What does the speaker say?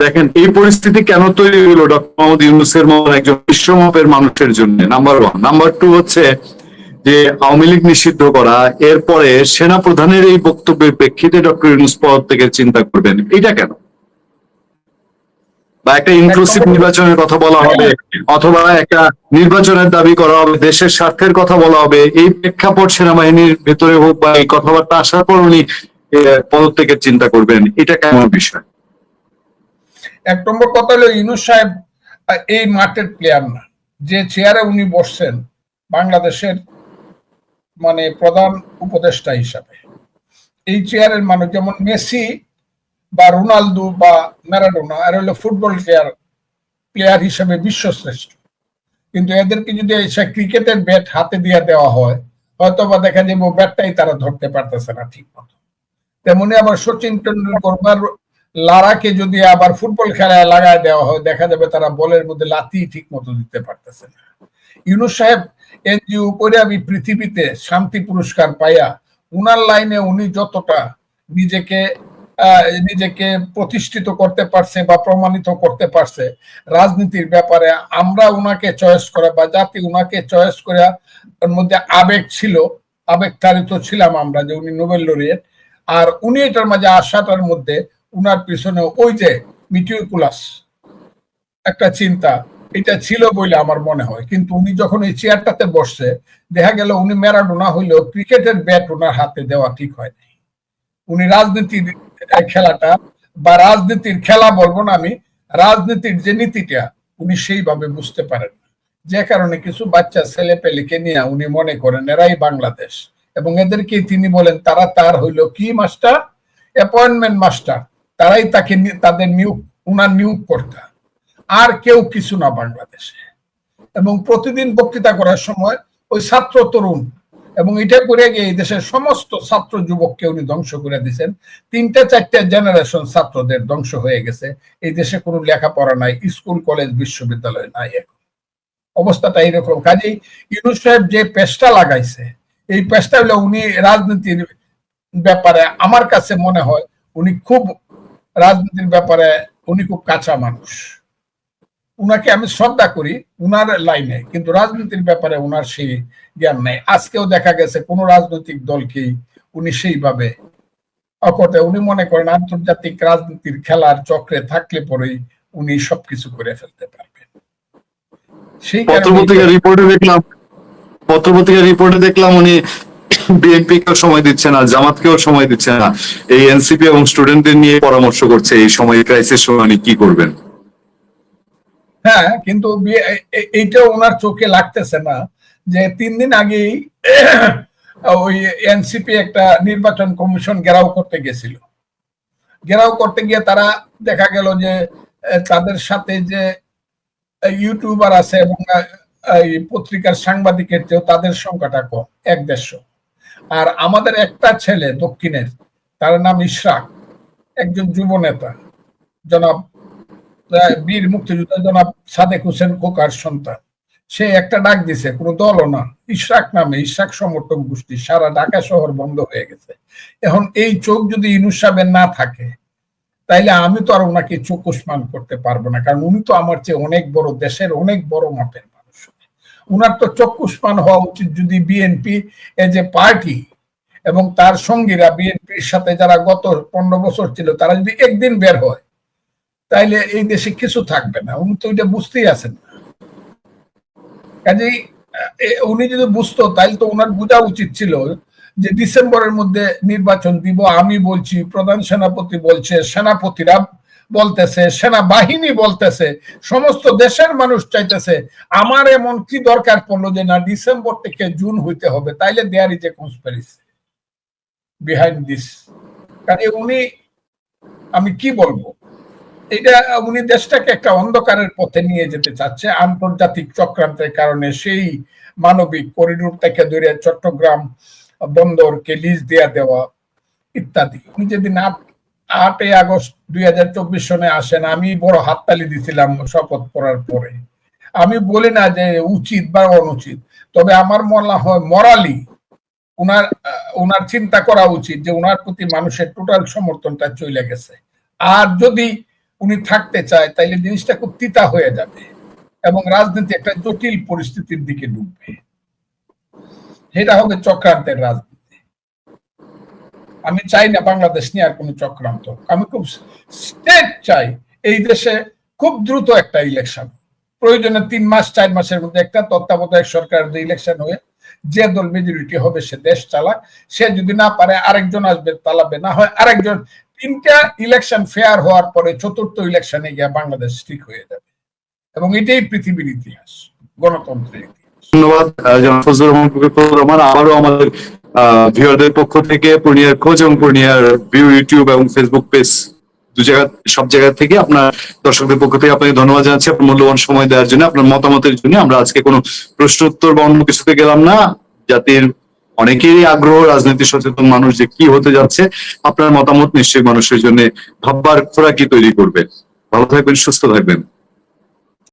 দেখেন এই পরিস্থিতি কেন তৈরি হলো? ডক্টর মোহাম্মদ ইউনুসের মতন একজন বিশ্বমাপের মানুষের জন্য নাম্বার ওয়ান নাম্বার টু হচ্ছে যে আওয়ামী লীগ নিষিদ্ধ করা এরপরে সেনা প্রধানের এই বক্তব্যের প্রেক্ষিতে ডক্টর ইউনুস পদ থেকে চিন্তা করবেন। এটা কেন? বা একটা ইনক্লুসিভ নির্বাচনের কথা বলা হবে অথবা একটা নির্বাচনের দাবি করা হবে দেশের স্বার্থের কথা বলা হবে এই প্রেক্ষাপট সেনাবাহিনীর ভেতরে হোক বা এই কথাবার্তা আসার পর উনি পদত্যাগের চিন্তা করবেন। এটা কেমন বিষয়? এক নম্বর কথা হলো ইউনুস সাহেব এই মাঠের প্লেয়ার না। যে চেয়ারে উনি বসছেন বাংলাদেশের মানে প্রধান উপদেষ্টা হিসাবে। এই চেয়ারের মানুষ যেমন মেসি বা রোনালদো বা ম্যারাডোনা, আর হলো ফুটবল প্লেয়ার প্লেয়ার হিসেবে বিশ্বশ্রেষ্ঠ। কিন্তু এদেরকে যদি এসে ক্রিকেটের ব্যাট হাতে দিয়ে দেওয়া হয় হয়তো বা দেখা যাবে ব্যাটটাই তারা ধরতে পারতেছে না ঠিক মতো তেমনি আবার সচিন টেন্ডুলকর বা লারাকে যদি আবার ফুটবল খেলায় লাগায় দেওয়া হয়, দেখা যাবে তারা বলের মধ্যে লাতি ঠিক মতো দিতে পারতেছে না। ইউনুস সাহেব এনজিও করে আমি পৃথিবীতে শান্তি পুরস্কার পাইয়া উনার লাইনে উনি যতটা নিজেকে নিজেকে প্রতিষ্ঠিত করতে পারছে বা প্রমাণিত করতে পারছে রাজনীতির ব্যাপারে, আমরা উনাকে চয়েস করা বা জাতি উনাকে চয়েস করে মধ্যে আবেগ ছিল আবেগ তারিত ছিলাম আমরা যে উনি নোবেল লরিয়েট। আর উনি এটার মাঝে আশাটার মধ্যে উনার পিছনে ওই যে মিটিউকুলাস একটা চিন্তা, এটা ছিল বলে আমার মনে হয়। কিন্তু উনি যখন এই চেয়ারটাতে বসছে, দেখা গেল উনি ম্যারাডোনা হইলেও ক্রিকেটের ব্যাট ওনার হাতে দেওয়া ঠিক হয় নাই। উনি রাজনীতির খেলাটা বা রাজনীতির খেলা বলব না আমি, রাজনীতির যে নীতিটা উনি সেইভাবে বুঝতে পারেন যে কারণে কিছু বাচ্চা ছেলে পেলেকে নিয়ে উনি মনে করেন, এরাই বাংলাদেশ। এবং এদেরকে তিনি বলেন, তারা তার হইল কি মাস্টার? অ্যাপয়েন্টমেন্ট মাস্টার তারাই তাকে তাদের নিয়োগ, উনার নিয়োগ কর্তা আর কেউ কিছু না বাংলাদেশে। এবং প্রতিদিন বক্তৃতা করার সময় ওই ছাত্র তরুণ, এবং এটা করে গিয়ে এই দেশের সমস্ত ছাত্র যুবককে উনি ধ্বংস করে দিয়েছেন। তিনটা, চারটা জেনারেশন ছাত্রদের ধ্বংস হয়ে গেছে। এই দেশে কোনো লেখাপড়া নাই, স্কুল, কলেজ, বিশ্ববিদ্যালয় নাই এখন। অবস্থাটা এইরকম। কাজেই ইউনুস সাহেব যে পেশটা লাগাইছে, এই পেশটা হলো উনি রাজনীতির ব্যাপারে আমার কাছে মনে হয় উনি খুব রাজনীতির ব্যাপারে উনি খুব কাঁচা মানুষ। উনাকে আমি শ্রদ্ধা করি, উনার লাইনে, কিন্তু রাজনীতির ব্যাপারে উনার সেই জ্ঞান নেই। আজকেও দেখা গেছে কোন রাজনৈতিক দলকেই উনি সেইভাবে অকটে। উনি মনে করেন আন্তর্জাতিক রাজনীতির খেলার চক্রে থাকলে পরেই উনি সবকিছু করে ফেলতে পারবেন। সেই পত্রপত্রিকা রিপোর্টে দেখলাম, পত্রপত্রিকা রিপোর্টে দেখলাম উনি বিএনপি কেও সময় দিচ্ছে না, জামাতকেও সময় দিচ্ছে না। এই এনসিপি এবং স্টুডেন্টদের নিয়ে পরামর্শ করছে এই সময় ক্রাইসিস সময় কি করবেন? হ্যাঁ কিন্তু বি- এ- এ- এইটাও ওনার চোখে লাগতেছে না যে তিন দিন আগেই ওই এনসিপি একটা নির্বাচন কমিশন ঘেরাও করতে গেছিল। ঘেরাও করতে গিয়ে তারা দেখা গেল যে তাদের সাথে যে ইউটিউবার আছে এবং পত্রিকার সাংবাদিকের চেয়েও তাদের সংখ্যাটা কম, এক দেড়শো। আর আমাদের একটা ছেলে দক্ষিণের, তার নাম ইশরাক, একজন যুব নেতা। জনাব বীর মুক্তিযোদ্ধা জনাব সাদেক হোসেন খোকার সন্তান। সে একটা ডাক দিছে, কোনো দলও না। ইশরাক নামে, ইশরাক সমর্থক গোষ্ঠী, সারা ঢাকা শহর বন্ধ হয়ে গেছে। এখন এই চোখ যদি ইনুস সাহেবের না থাকে, তাইলে আমি তো আর ওনাকে চোখ উসমান করতে পারব না, কারণ উনি তো আমার চেয়ে অনেক বড়, দেশের অনেক বড় মাপের। উনার তো চোখ উসমান হওয়া উচিত যদি বিএনপি এ পার্টি এবং তার সঙ্গীরা বিএনপির সাথে যারা গত পনেরো বছর ছিল, তারা যদি একদিন বের হয়, তাইলে এই দেশে কিছু থাকবে না। উনি তো এটা বুঝতেই আছেন না। কাজেই উনি যদি বুঝতো, তাইলে তো ওনার বোঝা উচিত ছিল যে ডিসেম্বরের মধ্যে নির্বাচন দিব, আমি বলছি, প্রধান সেনাপতি বলছে, সেনাপতিরা বলতেছে, সেনাবাহিনী বলতেছে, সমস্ত দেশের মানুষ চাইতেছে, আমার এমন কি দরকার পড়ল যে না, ডিসেম্বর থেকে জুন হইতে হবে, তাইলে there is a conspiracy behind this কাজে উনি, আমি কি বলব, এটা উনি দেশটাকে একটা অন্ধকারের পথে নিয়ে যেতে চাচ্ছে, আন্তর্জাতিক চক্রান্তের কারণে সেই মানবিক করিডোর থেকে ধরে চট্টগ্রাম বন্দরকে লিজ দেয়া দেওয়া ইত্যাদি। উনি যেদিন আট আটই আগস্ট দুই হাজার চব্বিশ সনে আসেন, আমি বড় হাততালি দিছিলাম শপথ করার পরে। আমি বলি না যে উচিত বা অনুচিত, তবে আমার মনে হয় মরালি উনার উনার চিন্তা করা উচিত যে উনার প্রতি মানুষের টোটাল সমর্থনটা চলে গেছে। আর যদি উনি থাকতে চায়, তাইলে জিনিসটা খুব তিতা হয়ে যাবে এবং রাজনীতি একটা জটিল পরিস্থিতির দিকে ডুববে। সেটা হবে চক্রান্তের রাজনীতি। আমি চাই না বাংলাদেশ নিয়ে আর কোনো চক্রান্ত। আমি খুব স্টেট চাই এই দেশে খুব দ্রুত একটা ইলেকশন প্রয়োজনে তিন মাস, চার মাসের মধ্যে একটা তত্ত্বাবধায়ক সরকারের ইলেকশন হয়ে যে দল মেজরিটি হবে সে দেশ চালাক। সে যদি না পারে, আরেকজন আসবে, তালাবে। না হয় আরেকজন, তিনটা ইলেকশন ফেয়ার হওয়ার পরে চতুর্থ ইলেকশনে গিয়ে বাংলাদেশ ঠিক হয়ে যাবে। এবং এটাই পৃথিবীর ইতিহাস, গণতন্ত্রের ইতিহাস। ধন্যবাদ রহমান। আবারও আমাদের ভিউয়ারদের পক্ষ থেকে পূর্ণিয়ার খোঁজ এবং পূর্ণিয়ার ভিউ, ইউটিউব এবং ফেসবুক পেজ দু জায়গা, সব জায়গা থেকে আপনার দর্শকদের পক্ষ থেকে আপনাকে ধন্যবাদ জানাচ্ছি। আপনার মূল্যবান সময় দেওয়ার জন্য, আপনার মতামতের জন্য। আমরা আজকে কোনো প্রশ্ন উত্তর বা অন্য কিছুতে গেলাম না। জাতির অনেকেরই আগ্রহ রাজনীতি সচেতন মানুষ যে কি হতে যাচ্ছে, আপনার মতামত নিশ্চয়ই মানুষের জন্য ভাববার খোরাকি তৈরি করবে। ভালো থাকবেন, সুস্থ থাকবেন।